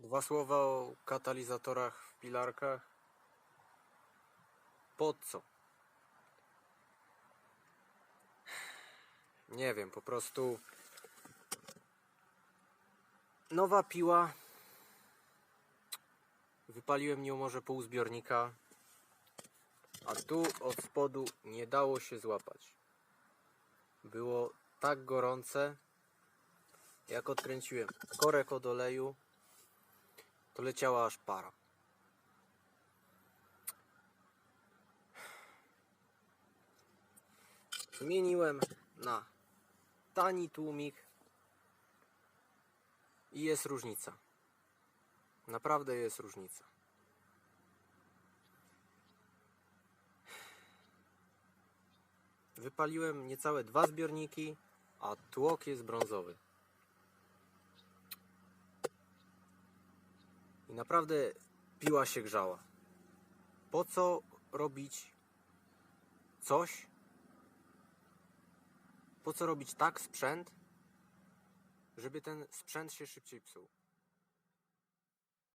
Dwa słowa o katalizatorach w pilarkach. Po co? Nie wiem, po prostu. Nowa piła. Wypaliłem nią może pół zbiornika. A tu od spodu nie dało się złapać. Było tak gorące. Jak odkręciłem korek od oleju, to leciała aż para. Zmieniłem na tani tłumik i jest różnica. Naprawdę jest różnica. Wypaliłem niecałe dwa zbiorniki, a tłok jest brązowy. I naprawdę piła się grzała. Po co robić coś? Po co robić tak sprzęt, żeby ten sprzęt się szybciej psuł?